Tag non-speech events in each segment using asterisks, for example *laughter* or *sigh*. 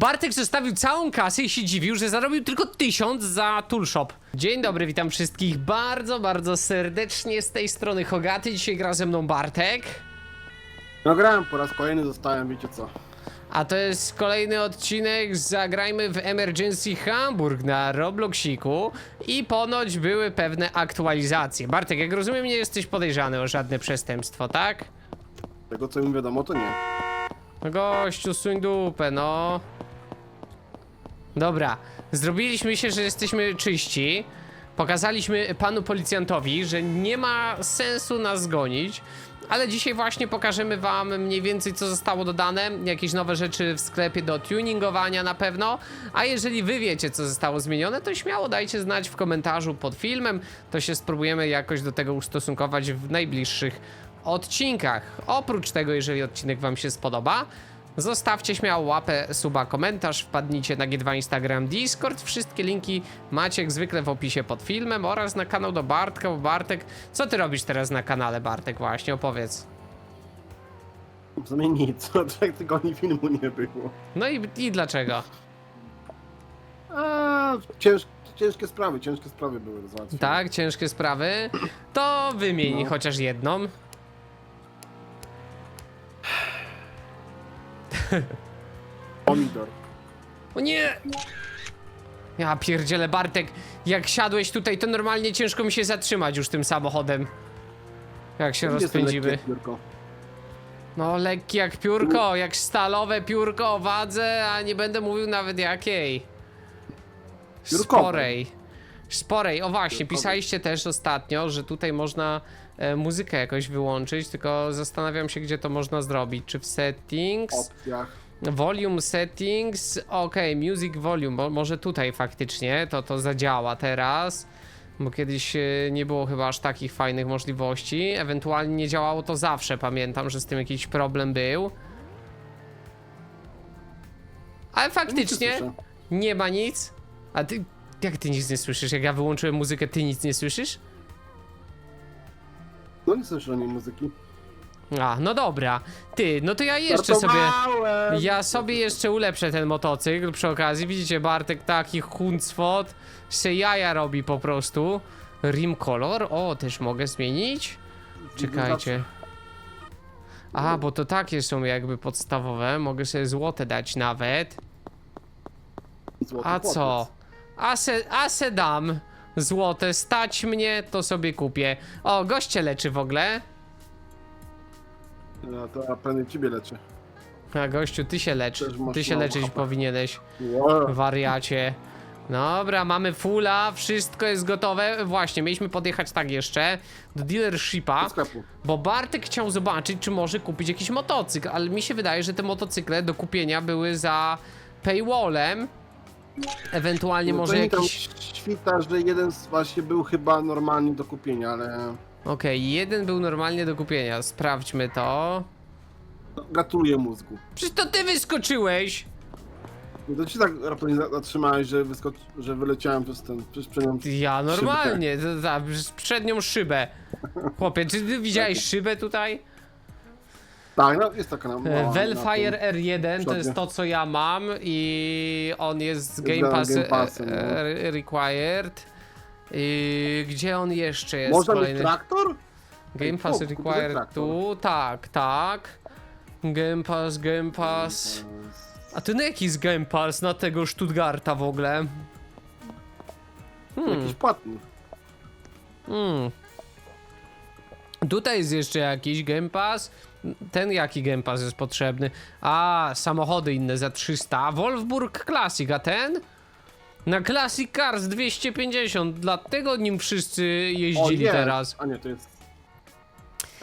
Bartek zostawił całą kasę i się dziwił, że zarobił tylko tysiąc za Toolshop. Dzień dobry, witam wszystkich bardzo, bardzo serdecznie z tej strony Hogaty. Dzisiaj gra ze mną Bartek. No grałem po raz kolejny, zostałem, wiecie co. A to jest kolejny odcinek Zagrajmy w Emergency Hamburg na Robloxiku i ponoć były pewne aktualizacje. Bartek, jak rozumiem, nie jesteś podejrzany o żadne przestępstwo, tak? Tego co mi wiadomo, to nie. No gościu, suń dupę, no. Dobra, zrobiliśmy się, że jesteśmy czyści. Pokazaliśmy panu policjantowi, że nie ma sensu nas gonić. Ale dzisiaj właśnie pokażemy wam mniej więcej co zostało dodane, jakieś nowe rzeczy w sklepie do tuningowania na pewno. A jeżeli wy wiecie co zostało zmienione, to śmiało dajcie znać w komentarzu pod filmem. To się spróbujemy jakoś do tego ustosunkować w najbliższych odcinkach. Oprócz tego, jeżeli odcinek wam się spodoba, Zostawcie śmiało łapę, suba, komentarz, wpadnijcie na G2 Instagram, Discord. Wszystkie linki macie jak zwykle w opisie pod filmem oraz na kanał do Bartka, bo Bartek... Co ty robisz teraz na kanale, Bartek, właśnie, opowiedz. W sumie nic, od trzech tygodni filmu nie było. No i, i dlaczego? A, cięż, ciężkie sprawy, ciężkie sprawy były do załatwienia. Tak, ciężkie sprawy. To wymień No. chociaż jedną. Pomidor. O nie! Ja pierdzielę, Bartek, jak siadłeś tutaj, to normalnie ciężko mi się zatrzymać już tym samochodem. Jak się rozpędzimy. lekkie piórko. No, lekki jak piórko, jak stalowe piórko o wadze, a nie będę mówił nawet jakiej. Piórkowe. Sporej. Sporej, o właśnie, pisaliście też ostatnio, że tutaj można e, muzykę jakoś wyłączyć, tylko zastanawiam się, gdzie to można zrobić. Czy w settings? opcjach. Volume settings, ok, music volume, bo może tutaj faktycznie to, to zadziała teraz, bo kiedyś e, nie było chyba aż takich fajnych możliwości, ewentualnie nie działało to zawsze, pamiętam, że z tym jakiś problem był. Ale faktycznie słyszę. nie ma nic. A ty, jak ty nic nie słyszysz? Jak ja wyłączyłem muzykę, ty nic nie słyszysz? No nie słyszę żadnej muzyki. A, no dobra. Ty, no to ja jeszcze sobie... Startowałem! Ja sobie jeszcze ulepszę ten motocykl przy okazji. Widzicie, Bartek taki huncwot się jaja robi po prostu. Rim color, o, też mogę zmienić? Czekajcie. A, bo to takie są jakby podstawowe. Mogę sobie złote dać nawet. Złoty A chłopiec. A se, a se dam złote. Stać mnie, to sobie kupię. O, goście leczy w ogóle. Ja to ja prędzej ciebie leczę. A gościu, ty się lecz. Też masz Ty się mało leczyć HP. powinieneś. Wow. Wariacie. Dobra, mamy fulla, wszystko jest gotowe. Właśnie, mieliśmy podjechać tak jeszcze do dealershipa, Do sklepu. bo Bartek chciał zobaczyć, czy może kupić jakiś motocykl, ale mi się wydaje, że te motocykle do kupienia były za paywallem. Ewentualnie No to może mi tam jakiś... świta, że jeden z właśnie był chyba normalnie do kupienia, ale... Okej, jeden był normalnie do kupienia, sprawdźmy to. no, Gratuluję mózgu. Przecież to ty wyskoczyłeś! No to ci tak raptem zatrzymałeś, że, wyskocz... że wyleciałem przez ten... przez przednią... Ja normalnie, za, za przez przednią szybę. Chłopie, czy ty widziałeś *laughs* szybę tutaj? Tak, no jest taka na, E, mała, na Velfire R1 to jest to co ja mam i on jest Game Pass Game Passem, no. e, Required. I gdzie on jeszcze jest? Można kolejny? mieć traktor? Game Pass O, Required tu, tak, tak. Game Pass, Game Pass. A ty na jaki jest Game Pass na tego Stuttgarta w ogóle? Hmm. Jakiś płatny. Hmm. Tutaj jest jeszcze jakiś Game Pass. Ten jaki Game Pass jest potrzebny? A, samochody inne za 300. Wolfburg Classic, a ten? Na Classic Cars 250, dlatego nim wszyscy jeździli jest. teraz. A nie, to jest...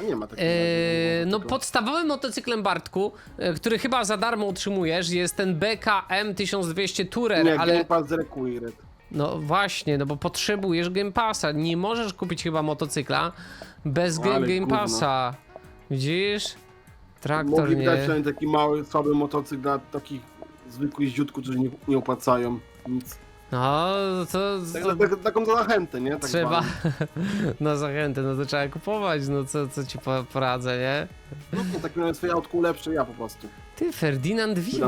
Nie ma takiego. Eee, no podstawowym motocyklem Bartku, e, który chyba za darmo utrzymujesz, jest ten BKM 1200 Tourer, Nie, ale Game Pass Required. no właśnie, no bo potrzebujesz Game Passa. Nie możesz kupić chyba motocykla bez No, Game, gówno. Widzisz? Traktor Mogli dać nie. przynajmniej taki mały, słaby motocykl dla takich zwykłych ziutków, którzy nie, nie opłacają nic. No, to, Tak, to tak, taką zachętę, nie? Tak trzeba zwaną. *laughs* na zachętę, no to trzeba kupować, no co, co ci po- poradzę, nie? No, tak miałem swoje autko lepsze, ja po prostu. Ty,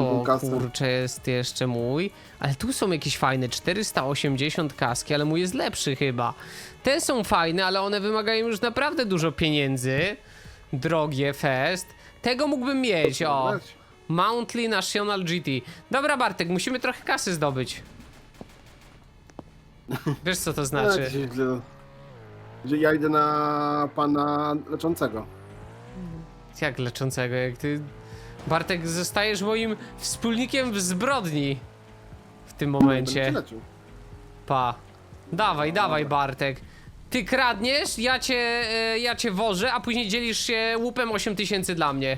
mu kasę. kurczę, jest jeszcze mój. Ale tu są jakieś fajne, 480 kaski, ale mój jest lepszy chyba. Te są fajne, ale one wymagają już naprawdę dużo pieniędzy. Drogie fest. Tego mógłbym mieć, o. Mountly National GT. Dobra, Bartek, musimy trochę kasy zdobyć. Wiesz co to *laughs* znaczy? Że ja idę na pana leczącego. Jak leczącego, jak ty... Bartek, zostajesz moim wspólnikiem w zbrodni. W tym Będę momencie. Pa. Dawaj, dawaj, Bartek. Ty kradniesz, ja cię, e, ja cię wożę, a później dzielisz się łupem 8000 dla mnie.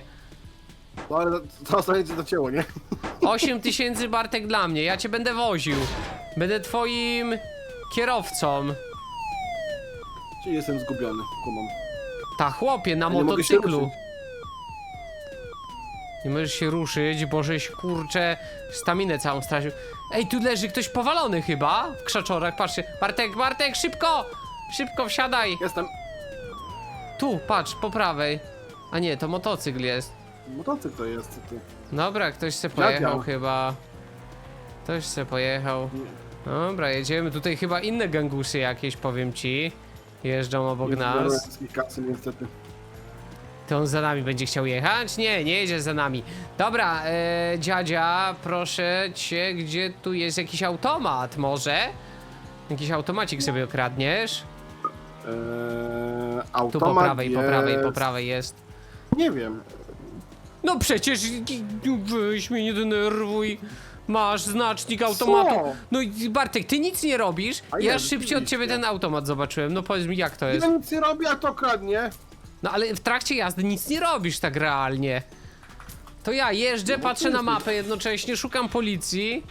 No ale to ostatnie cię zacięło, nie? *laughs* 8 tysięcy Bartek dla mnie, ja cię będę woził. Będę twoim kierowcą. Czyli jestem zgubiony, kumam. Ta chłopie, na Ja nie mogę się motocyklu. ruszyć. Nie możesz się ruszyć, bo żeś kurczę staminę całą stracił. Ej, tu leży ktoś powalony chyba w krzaczorach, patrzcie. Bartek, Bartek, szybko! Szybko wsiadaj! Jestem. Tu, patrz, po prawej. A nie, to motocykl jest. Motocykl to jest, co ty. Dobra, ktoś se pojechał chyba. Ktoś se pojechał. Dobra, jedziemy. Tutaj chyba inne gangusy jakieś, powiem ci. Jeżdżą obok nas. kasy niestety. To on za nami będzie chciał jechać? Nie, nie jedzie za nami. Dobra, e, dziadzia, proszę cię, gdzie tu jest jakiś automat może? Jakiś automacik sobie okradniesz? Eee, Tu automat po prawej, jest... po prawej, po prawej jest. Nie wiem. No przecież weź mnie nie denerwuj. Masz znacznik automatu. Co? No i Bartek, ty nic nie robisz. A ja ja szybciej od rzeczywiście. ciebie ten automat zobaczyłem. No powiedz mi jak to jest. Ja nic nie robię, a to kradnie. No ale w trakcie jazdy nic nie robisz tak realnie. To ja jeżdżę, No, patrzę na jesteś- mapę jednocześnie, szukam policji.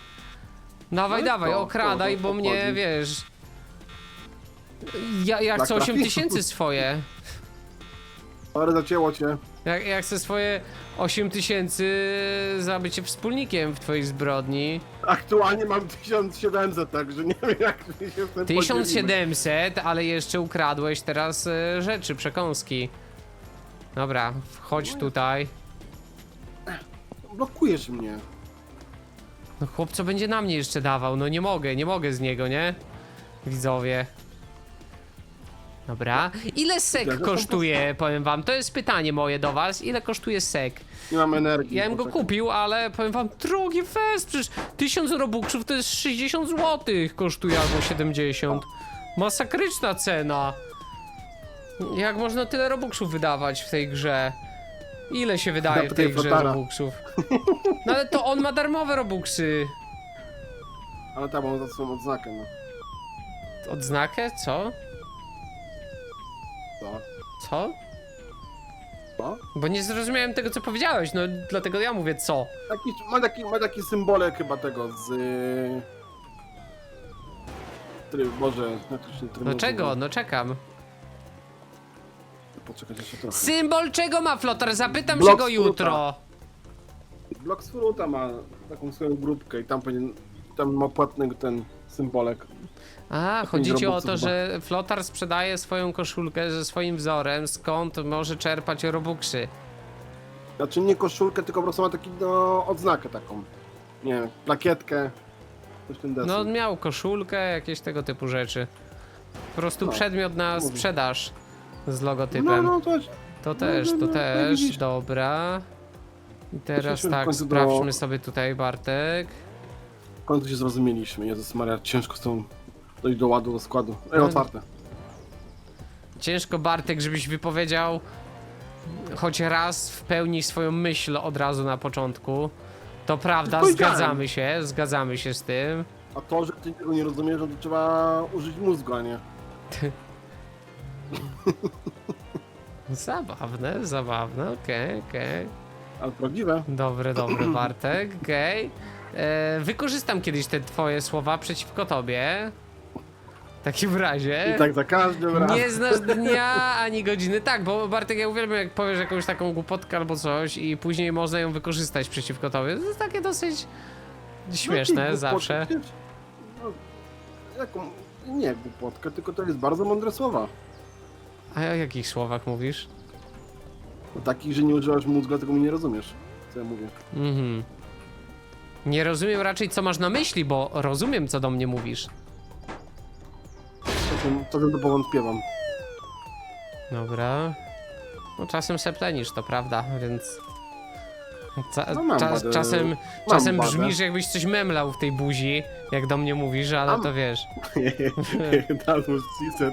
Dawaj, No i dawaj, co? okradaj, Co, bo o co mnie, chodzi? wiesz... Ja, ja chcę 8 trafi? tysięcy swoje. Ale zacięło cię. Ja, ja chcę swoje 8 tysięcy za bycie wspólnikiem w twojej zbrodni. Aktualnie mam 1700, także nie wiem jak się w tym podzielimy. 1700, ale jeszcze ukradłeś teraz e, rzeczy, przekąski. Dobra, wchodź tutaj. Blokujesz mnie. No chłopco będzie na mnie jeszcze dawał, no nie mogę, nie mogę z niego, nie? Widzowie. Dobra. Ile sek kosztuje, powiem wam? To jest pytanie moje do was. Ile kosztuje sek? Nie mam energii. Ja bym go poczekaj. kupił, ale powiem wam, drogi fest, przecież 1000 robuxów to jest 60 zł kosztuje albo 70. Masakryczna cena. Jak można tyle robuxów wydawać w tej grze? Ile się wydaje w tej grze Flotara. robuxów? No ale to on ma darmowe robuxy. Ale tam mam za swoją odznakę, no. Odznakę? Co? Co? Co? Co? Bo nie zrozumiałem tego, co powiedziałeś, no dlatego ja mówię co. Taki, ma, taki, ma taki symbolek chyba tego z... Tryb, Boże, to się tryb No czego? No czekam. Poczekaj jeszcze trochę. Symbol czego ma Flotar? Zapytam Blok się go z jutro. Blok z Fruta ma taką swoją grupkę i tam powinien... Tam ma płatny ten symbolek. A, chodzi ci o to, że Flotar sprzedaje swoją koszulkę ze swoim wzorem, skąd może czerpać robuxy. Znaczy nie koszulkę, tylko po prostu ma taki, no, odznakę taką. Nie wiem, plakietkę. Coś w tym deseń. No on miał koszulkę, jakieś tego typu rzeczy. Po prostu No, przedmiot na mówię. sprzedaż z no, logotypem. no, to jest... To też, no, to no, też, widzisz. dobra. I teraz Przejdźmy w tak, końcu do- sprawdźmy sobie tutaj Bartek. Końcu się zrozumieliśmy. Jezus Maria, ciężko z tą dojść do ładu, do składu. Ej, No, otwarte. Ciężko Bartek, żebyś wypowiedział choć raz w pełni swoją myśl od razu na początku. To prawda, Powiedziałem. zgadzamy się, zgadzamy się z tym. A to, że ty tego nie rozumiesz, no to trzeba użyć mózgu, a nie. *laughs* Zabawne, zabawne, okej, okej. Ale prawdziwe. Dobre, dobre *clears throat* Bartek, okej. E, Wykorzystam kiedyś te twoje słowa przeciwko tobie. W takim razie. I tak za każdym razem. Nie znasz dnia ani godziny. Tak, bo Bartek, ja uwielbiam jak powiesz jakąś taką głupotkę albo coś i później można ją wykorzystać przeciwko tobie. To jest takie dosyć śmieszne Jakie zawsze. głupoty? No, jaką... Nie głupotkę, tylko to jest bardzo mądre słowa. A o jakich słowach mówisz? No, takich, że nie używasz mózgu, a tego mi nie rozumiesz. co ja mówię. Mhm. Nie rozumiem raczej, co masz na myśli, bo rozumiem, co do mnie mówisz. Czasem, czasem to powątpiewam. Dobra. No czasem seplenisz, to prawda, więc... Ca No mam czas, czasem mam czasem brzmisz, jakbyś coś memlał w tej buzi, jak do mnie mówisz, ale Mam. to wiesz. *laughs* That was.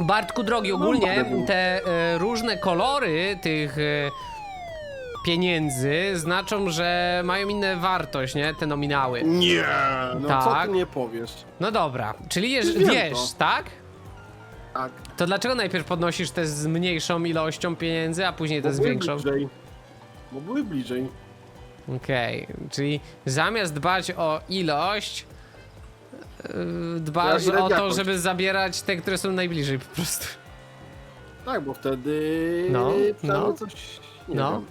Bartku drogi, Mam ogólnie te e, różne kolory tych e, pieniędzy znaczą, że mają inne wartość, nie? Te nominały. Nie! No co Tak. ty nie powiesz? No dobra, czyli jeż, Wiem wiesz, to. tak? Tak. To dlaczego najpierw podnosisz te z mniejszą ilością pieniędzy, a później te z większą? bliżej. Bo były bliżej. Okej, czyli zamiast dbać o ilość, yy, dbasz Ja- ile o to, jakość. żeby zabierać te, które są najbliżej po prostu. Tak, bo wtedy... No, przynajmniej no. coś... Nie No. wiem.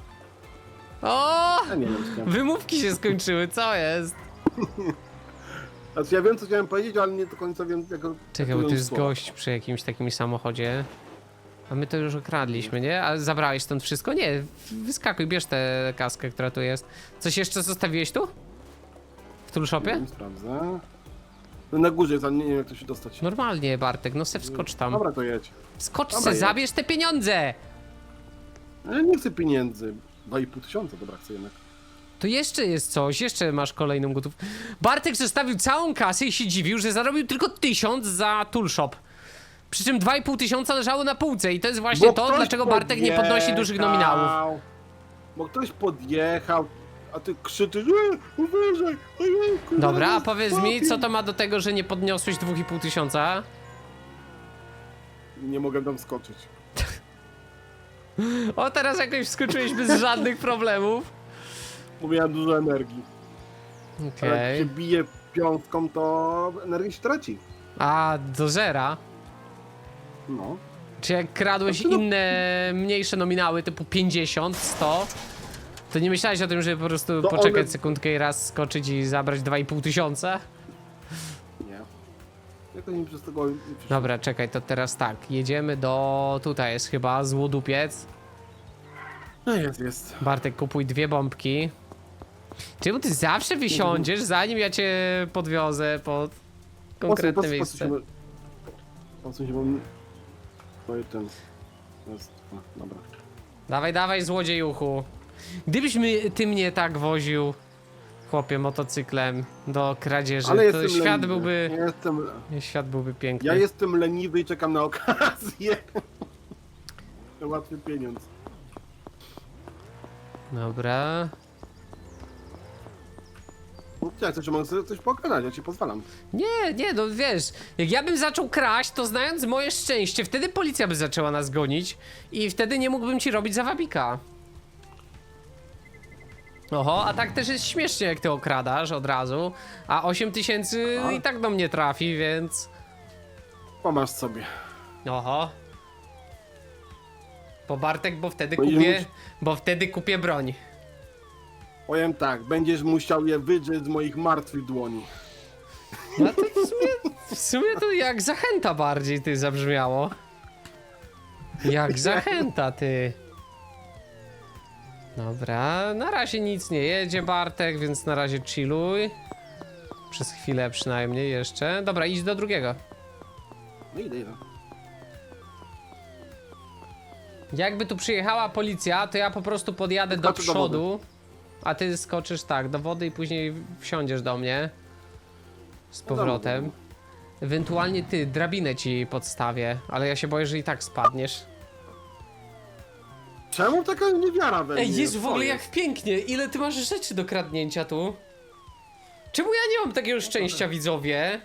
O! Ja nie wiem, co chciałem. Wymówki się skończyły, co jest? *laughs* Znaczy ja wiem, co chciałem powiedzieć, ale nie do końca wiem, jak... Czekaj, bo tu jest gość przy jakimś takim samochodzie. A my to już okradliśmy, nie? A zabrałeś stąd wszystko? Nie, wyskakuj, bierz tę kaskę, która tu jest. Coś jeszcze zostawiłeś tu? W toolshopie? Nie sprawdzę. No na górze jest, ale nie wiem, jak to się dostać. Normalnie, Bartek, no se wskocz tam. Dobra, to jedź. Wskocz Dobra, se, jedź. zabierz te pieniądze! Ja nie chcę pieniędzy. 2,5 tysiąca, dobra, chcę jednak. To jeszcze jest coś, jeszcze masz kolejną gotówkę. Bartek zostawił całą kasę i się dziwił, że zarobił tylko tysiąc za toolshop. Przy czym 2,5 tysiąca leżało na półce i to jest właśnie Bo to, ktoś dlaczego Bartek nie podnosi dużych podjechał. nominałów. Bo ktoś podjechał, a ty krzyczysz, e, uważaj, ojejku, Dobra, a zaraz powiedz mi, co to ma do tego, że nie podniosłeś 2,5 tysiąca? Nie mogę tam skoczyć. O, teraz jakoś wskoczyłeś bez żadnych problemów. Bo miałem dużo energii. A Jak Okej. się bije piątką, to energii się traci. A, do zera? No. Czy jak kradłeś Znaczy, no- inne, mniejsze nominały, typu 50, 100, to nie myślałeś o tym, żeby po prostu To poczekać one- sekundkę i raz skoczyć i zabrać 2,5 tysiąca? Przez tego... nie. Dobra, czekaj, to teraz tak, jedziemy do... tutaj jest chyba złodupiec. No jest, jest. Bartek, kupuj dwie bombki. Czemu ty zawsze wysiądziesz, zanim ja cię podwiozę pod konkretne Posuń- miejsce? Posuń się, bo... Posuń się, bo... No i ten... Dobra. Dawaj, dawaj, złodziejuchu. Gdybyś my, ty mnie tak woził, chłopie, motocyklem do kradzieży, Ale to jestem świat leniwy. byłby... Ja jestem... Świat byłby piękny. Ja jestem leniwy i czekam na okazję. *laughs* To łatwy pieniądz. Dobra. No, mogę sobie coś pogadać, ja ci pozwalam. Nie, nie, no wiesz, jak ja bym zaczął kraść, to znając moje szczęście, wtedy policja by zaczęła nas gonić i wtedy nie mógłbym ci robić zawabika. Oho, a tak też jest śmiesznie, jak ty okradasz od razu, a 8 tysięcy i tak do mnie trafi, więc... Pomasz sobie. Oho. Po Bartek, bo wtedy Będziesz kupię, mógł- bo wtedy kupię broń. Powiem tak, będziesz musiał je wydrzeć z moich martwych dłoni. No to w sumie, w sumie to jak zachęta bardziej ty zabrzmiało. Jak *laughs* zachęta ty. Dobra, na razie nic nie jedzie Bartek, więc na razie chilluj. Przez chwilę przynajmniej jeszcze. Dobra, idź do drugiego. No idę, idę. Jakby tu przyjechała policja, to ja po prostu podjadę do Skoczę do przodu, a ty skoczysz tak, do wody i później wsiądziesz do mnie z No dobra, powrotem. dobra. Ewentualnie ty, drabinę ci podstawię, ale ja się boję, że i tak spadniesz. Czemu taka niewiara we mnie? Ej, Jezu, w ogóle jest? jak pięknie, ile ty masz rzeczy do kradnięcia tu? Czemu ja nie mam takiego szczęścia, widzowie?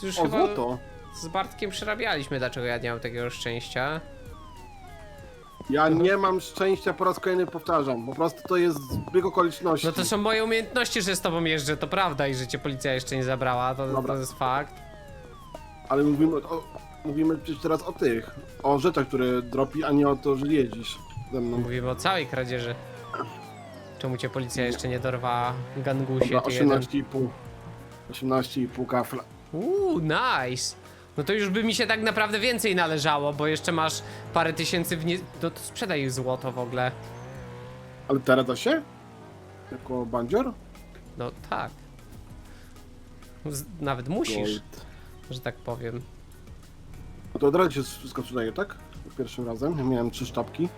To już O, chyba złoto. z Bartkiem przerabialiśmy, dlaczego ja nie mam takiego szczęścia. Ja nie mam szczęścia, po raz kolejny powtarzam. Po prostu to jest zbieg okoliczności. No to są moje umiejętności, że z tobą jeżdżę, to prawda i że cię policja jeszcze nie zabrała, to, to jest fakt. Ale mówimy, o, mówimy przecież teraz o tych, o rzeczach, które dropi, a nie o to, że jeździsz ze mną. Mówimy o całej kradzieży. Czemu cię policja jeszcze nie dorwała, gangusie Dobra, ty jeden? 18,5. 18,5 kafla. Uuu, nice! No to już by mi się tak naprawdę więcej należało, bo jeszcze masz parę tysięcy w nie... No to sprzedaj złoto w ogóle. Ale teraz da się? Jako bandzior? No tak. Z, nawet musisz, że tak powiem. No to od razu się wszystko sprzedaje, tak? Pierwszym razem. Ja miałem trzy sztabki.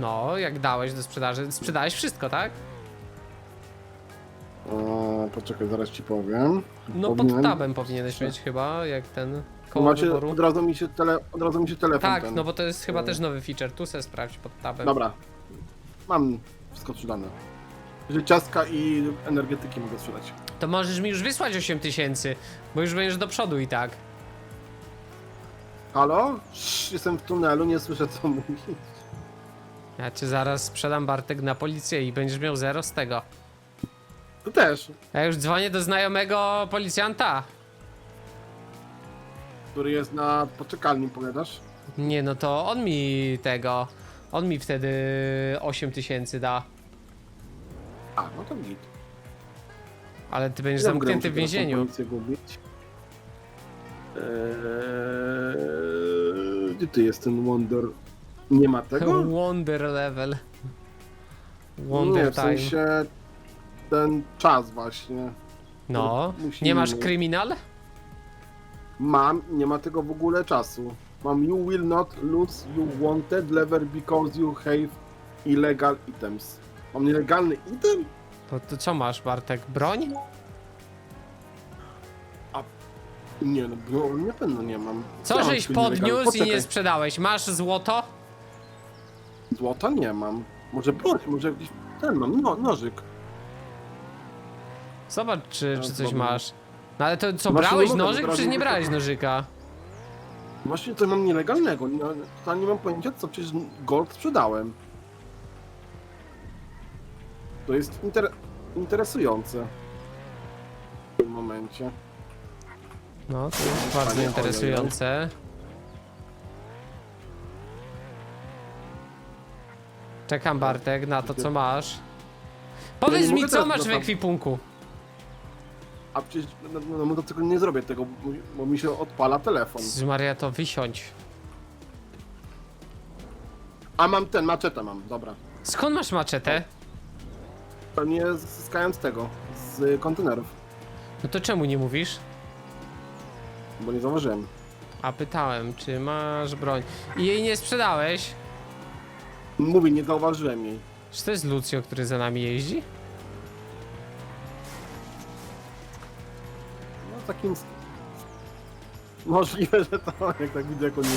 No, jak dałeś do sprzedaży, sprzedałeś wszystko, tak? O, poczekaj, zaraz ci powiem. No Powinienem- pod tabem powinieneś mieć chyba, jak ten koło macie, wyboru. od razu mi się, tele, od razu mi się telefon Tak, ten. no bo to jest chyba No. też nowy feature, tu se sprawdź pod tabem. Dobra. Mam wszystko sprzedane. Że ciastka i energetyki mogę sprzedać. To możesz mi już wysłać 8 tysięcy, bo już będziesz do przodu i tak. Halo? Sz, jestem w tunelu, nie słyszę co mówisz. Ja cię zaraz sprzedam Bartek na policję i będziesz miał zero z tego. To też. Ja już dzwonię do znajomego policjanta. Który jest na poczekalni, powiadasz? Nie, no to on mi tego. On mi wtedy 8 tysięcy da. A, no to git. Ale ty będziesz Ile w grę zamknięty w muszę teraz tą więzieniu. policję gubić? Eee, gdzie ty jest ten Wonder? Nie ma tego? *laughs* Wonder level. nie, Wonder w time. sensie ten czas właśnie. No. musi Nie masz kryminal? Mam, nie ma tego w ogóle czasu. Mam you will not lose you wanted lever because you have illegal items. Mam nielegalny item? To, to co masz, Bartek? Broń? Nie, no na pewno nie mam. Co mam żeś podniósł i Poczekaj, nie sprzedałeś? Masz złoto? Złota nie mam. Może broń, może jakiś ten mam, no, nożyk. Zobacz, czy, No, czy coś dobra. masz. No ale to co, Właśnie brałeś nożyk, czy nie brałeś to- nożyka? Właśnie coś mam nielegalnego. Nie, to nie mam pojęcia, co przecież gold sprzedałem. To jest inter interesujące. W tym momencie. No, to jest bardzo Panie, interesujące. Czekam, Bartek, na to, co masz. Powiedz nie mi, mogę co teraz masz w dostać. ekwipunku? A przecież no, no, no, do tego nie zrobię tego, bo- bo mi się odpala telefon. Z Maria, to wysiądź. A mam ten, maczetę mam, dobra. Skąd masz maczetę? Pewnie zyskałem z tego, z kontenerów, No to czemu nie mówisz? Bo nie zauważyłem. A pytałem, czy masz broń. I jej nie sprzedałeś? Mówię, nie zauważyłem jej. Czy to jest Lucio, który za nami jeździ? No takim... Możliwe, że to, jak tak widzę, jako nie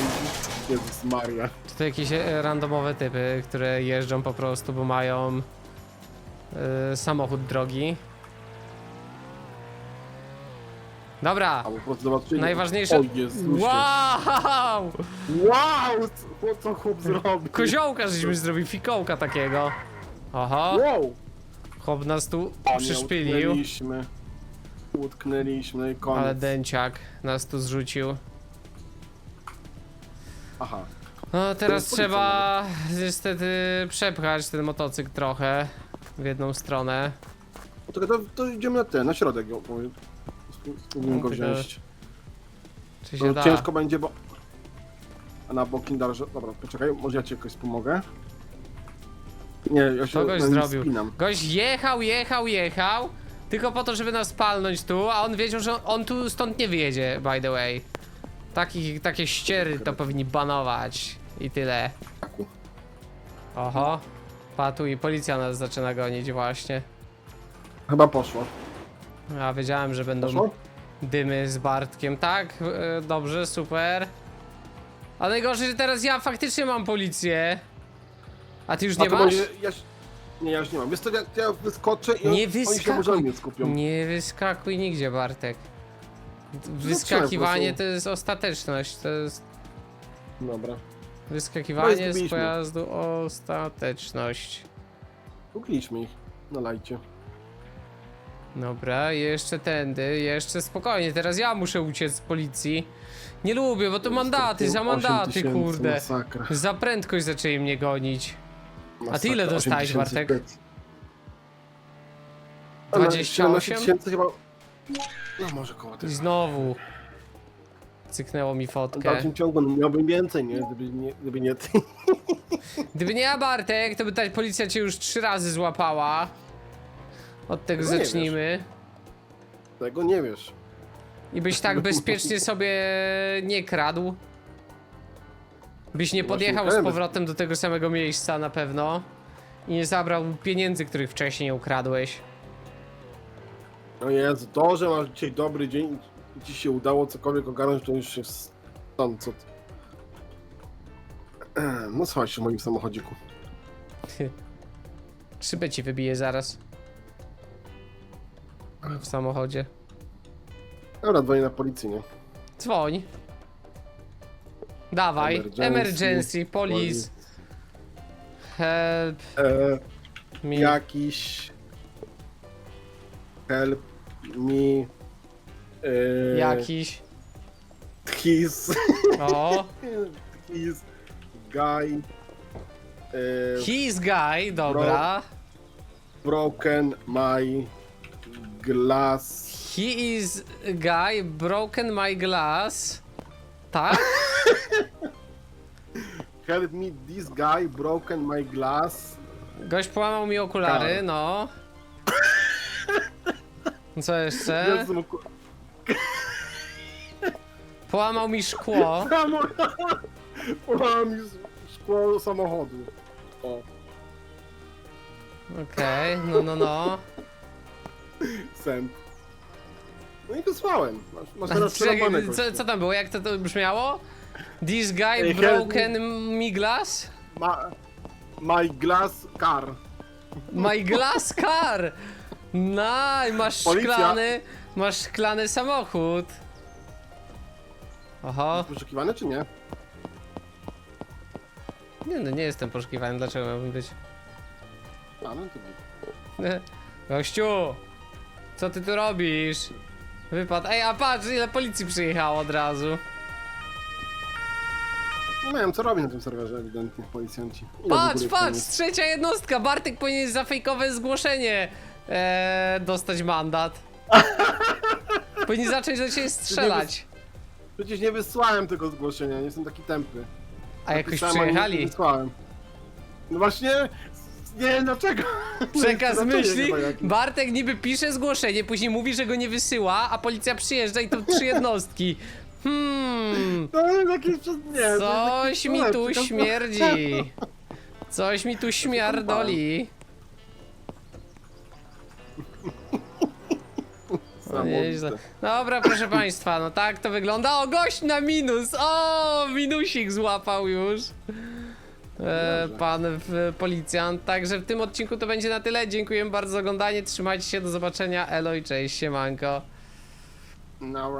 Jezus Maria. Czy to jakieś e, randomowe typy, które jeżdżą po prostu, bo mają e, samochód drogi? Dobra, A po prostu najważniejsze... O Jezusie. Wow! Wow! Co, co chłop zrobił? Koziołka żeśmy zrobili, fikołka takiego. Oho, Wow! chłop nas tu A, przyszpilił, Utknęliśmy. Utknęliśmy i koniec. ale dęciak nas tu zrzucił. Aha. No teraz trzeba niestety przepchać ten motocykl trochę w jedną stronę. No to, to, to idziemy na ten, na środek powiem. Spróbujemy go wziąć. Czy To się da? ciężko będzie, bo... A na bokiem dalsze... Dobra, poczekaj, może ja ci jakoś pomogę. Nie, ja się To goś na nim zrobił. spinam. Gość jechał, jechał, jechał, tylko po to, żeby nas palnąć tu, a on wiedział, że on tu stąd nie wyjedzie, by the way. Takich, takie ściery to powinni banować i tyle. Oho, patu i policja nas zaczyna gonić właśnie. Chyba poszło. Ja wiedziałem, że będą Poszło? dymy z Bartkiem. Tak, e, dobrze, super. A najgorzej, że teraz ja faktycznie mam policję. A ty już A nie to masz? może ja, się- nie, ja już nie mam. Wiesz co, ja, ja wyskoczę i Nie on, oni się może na wyskakuj. mnie skupią. Nie wyskakuj nigdzie, Bartek. Wyskakiwanie to jest ostateczność. To jest Dobra. No wyskakiwanie z zgubiliśmy. pojazdu ostateczność. Ukliśmy ich na lajcie. Dobra, jeszcze tędy, jeszcze spokojnie. Teraz ja muszę uciec z policji. Nie lubię, bo to mandaty, za 8 mandaty, kurde. Masakra. Za prędkość zaczęli mnie gonić. masakra. ty ile 8 dostałeś, Bartek? pet. A na 28? 17 tysięcy chyba... No może koło I tego. znowu. Cyknęło mi W fotkę. dalszym ciągu no, miałbym więcej, nie? Gdyby nie, gdyby nie ty. Gdyby nie ja Bartek, to by ta policja cię już trzy razy złapała. Od tego No nie zacznijmy. Tego nie wiesz. I byś tak *laughs* bezpiecznie sobie nie kradł. Byś nie Właśnie podjechał z powrotem do tego samego miejsca na pewno. I nie zabrał pieniędzy, których wcześniej ukradłeś. O Jezu, to, że masz dzisiaj dobry dzień i ci się udało cokolwiek ogarnąć, to już jest stąd, co ty. *clears throat* No słuchaj się w moim samochodziku. *laughs* Szybę ci wybiję zaraz. W samochodzie. Dobra, dzwonię na policję, nie? Dzwoń. Dawaj. Emergency, Emergency, police. Help E, me. jakiś... Help me... E, Jakiś. His... O. His... Guy... E, His guy, dobra. broken my glass... He is a guy broken my glass. Tak? *laughs* Help me, this guy broken my glass. Gość połamał mi okulary, Tak. no. *laughs* Co jeszcze? Jezu, ku- *laughs* Połamał mi szkło. Połamał mi szkło samochodu. O, Okej, no, no, no. Send. No i wysłałem. Masz, masz teraz *laughs* Czekaj, przerąbane co, co tam było? Jak to, to brzmiało? This guy Ej, broken me glass? Ma, my glass car. My glass car! Naj, masz Policja. szklany, masz szklany samochód. Oho, Poszukiwane czy nie? nie no, nie jestem poszukiwany, dlaczego miałbym być? A, no to git. Gościu, co ty tu robisz? Wypad, ej, a patrz ile policji przyjechało od razu. Nie miałem co robić na tym serwerze ewidentnie, policjanci. Ile w Patrz, ogóle ich tam patrz, jest? trzecia jednostka, Bartek powinien za fejkowe zgłoszenie eee, dostać mandat. *laughs* Powinien zacząć do ciebie strzelać. Przecież nie wysłałem tego zgłoszenia, nie jestem taki tępy. A jakoś Napisałem, Nie przyjechali. wysłałem. No właśnie, nie wiem dlaczego. Przekaz *laughs* Znaczenie myśli, chyba. Bartek niby pisze zgłoszenie, później mówi, że go nie wysyła, a policja przyjeżdża i to trzy *laughs* jednostki. Hmm, To jest. Nie, to jest coś jakiś mi chleb, tu śmierdzi. Coś mi tu śmierdoli. No *laughs* nieźle. Dobra, proszę państwa, no tak to wygląda. O, gość na minus! O, minusik złapał już. E, pan w, policjant. Także w tym odcinku to będzie na tyle. Dziękuję bardzo za oglądanie. Trzymajcie się, do zobaczenia. Elo i cześć, siemanko. No,